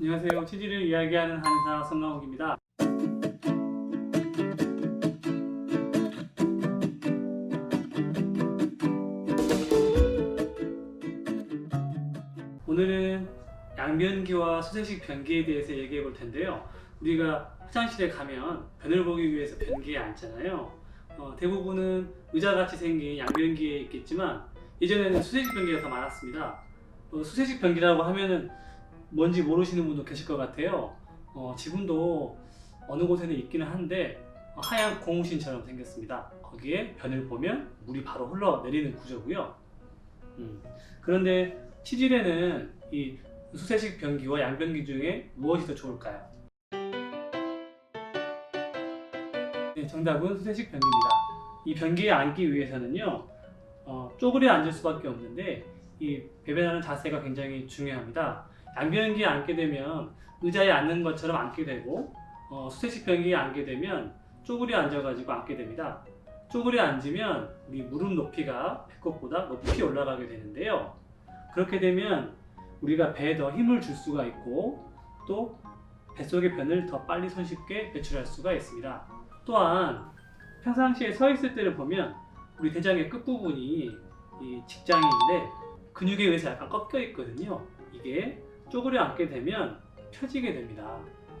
안녕하세요. 치질을 이야기하는 한의사 성강욱입니다. 오늘은 양변기와 수세식 변기에 대해서 얘기해 볼 텐데요. 우리가 화장실에 가면 변을 보기 위해서 변기에 앉잖아요. 어, 대부분은 의자같이 생긴 양변기에 있겠지만 예전에는 수세식 변기가 더 많았습니다. 어, 수세식 변기라고 하면은 뭔지 모르시는 분도 계실 것 같아요. 어, 지금도 어느 곳에는 있기는 한데 어, 하얀 고무신처럼 생겼습니다. 거기에 변을 보면 물이 바로 흘러내리는 구조고요. 음, 그런데 치질에는 이 수세식 변기와 양변기 중에 무엇이 더 좋을까요? 네, 정답은 수세식 변기입니다. 이 변기에 앉기 위해서는요, 어, 쪼그려 앉을 수밖에 없는데 이 배변하는 자세가 굉장히 중요합니다. 양변기에 앉게 되면 의자에 앉는 것처럼 앉게 되고 어, 수세식 변기에 앉게 되면 쪼그려 앉아가지고 앉게 됩니다. 쪼그려 앉으면 우리 무릎 높이가 배꼽보다 높이 올라가게 되는데요. 그렇게 되면 우리가 배에 더 힘을 줄 수가 있고 또 뱃속의 변을 더 빨리 손쉽게 배출할 수가 있습니다. 또한 평상시에 서 있을 때를 보면 우리 대장의 끝부분이 이 직장인데 근육에 의해서 약간 꺾여 있거든요. 이게 쪼그려 앉게 되면 펴지게 됩니다.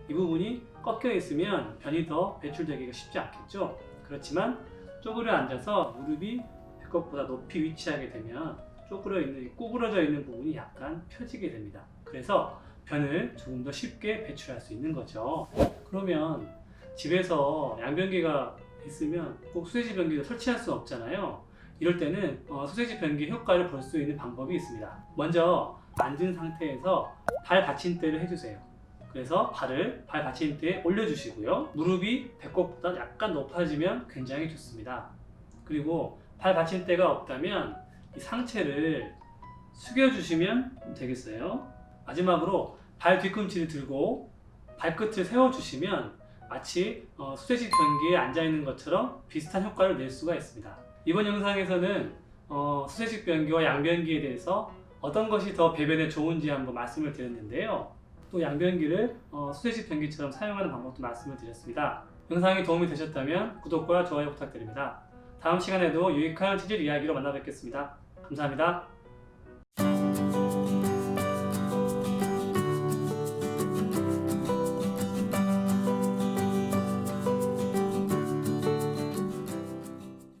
이 부분이 꺾여 있으면 변이 더 배출되기가 쉽지 않겠죠. 그렇지만 쪼그려 앉아서 무릎이 배꼽보다 높이 위치하게 되면 쪼그려 있는 구부러져 있는 부분이 약간 펴지게 됩니다. 그래서 변을 조금 더 쉽게 배출할 수 있는 거죠. 그러면 집에서 양변기가 있으면 꼭 수세식 변기를 설치할 수 없잖아요. 이럴 때는 어, 수세식 변기 효과를 볼 수 있는 방법이 있습니다. 먼저 앉은 상태에서 발 받침대를 해주세요. 그래서 발을 발 받침대에 올려주시고요. 무릎이 배꼽보다 약간 높아지면 굉장히 좋습니다. 그리고 발 받침대가 없다면 이 상체를 숙여주시면 되겠어요. 마지막으로 발 뒤꿈치를 들고 발끝을 세워주시면 마치 어, 수세식 변기에 앉아 있는 것처럼 비슷한 효과를 낼 수가 있습니다. 이번 영상에서는 어, 수세식 변기와 양변기에 대해서 어떤 것이 더 배변에 좋은지 한번 말씀을 드렸는데요. 또 양변기를 어, 수세식 변기처럼 사용하는 방법도 말씀을 드렸습니다. 영상이 도움이 되셨다면 구독과 좋아요 부탁드립니다. 다음 시간에도 유익한 체질 이야기로 만나 뵙겠습니다. 감사합니다.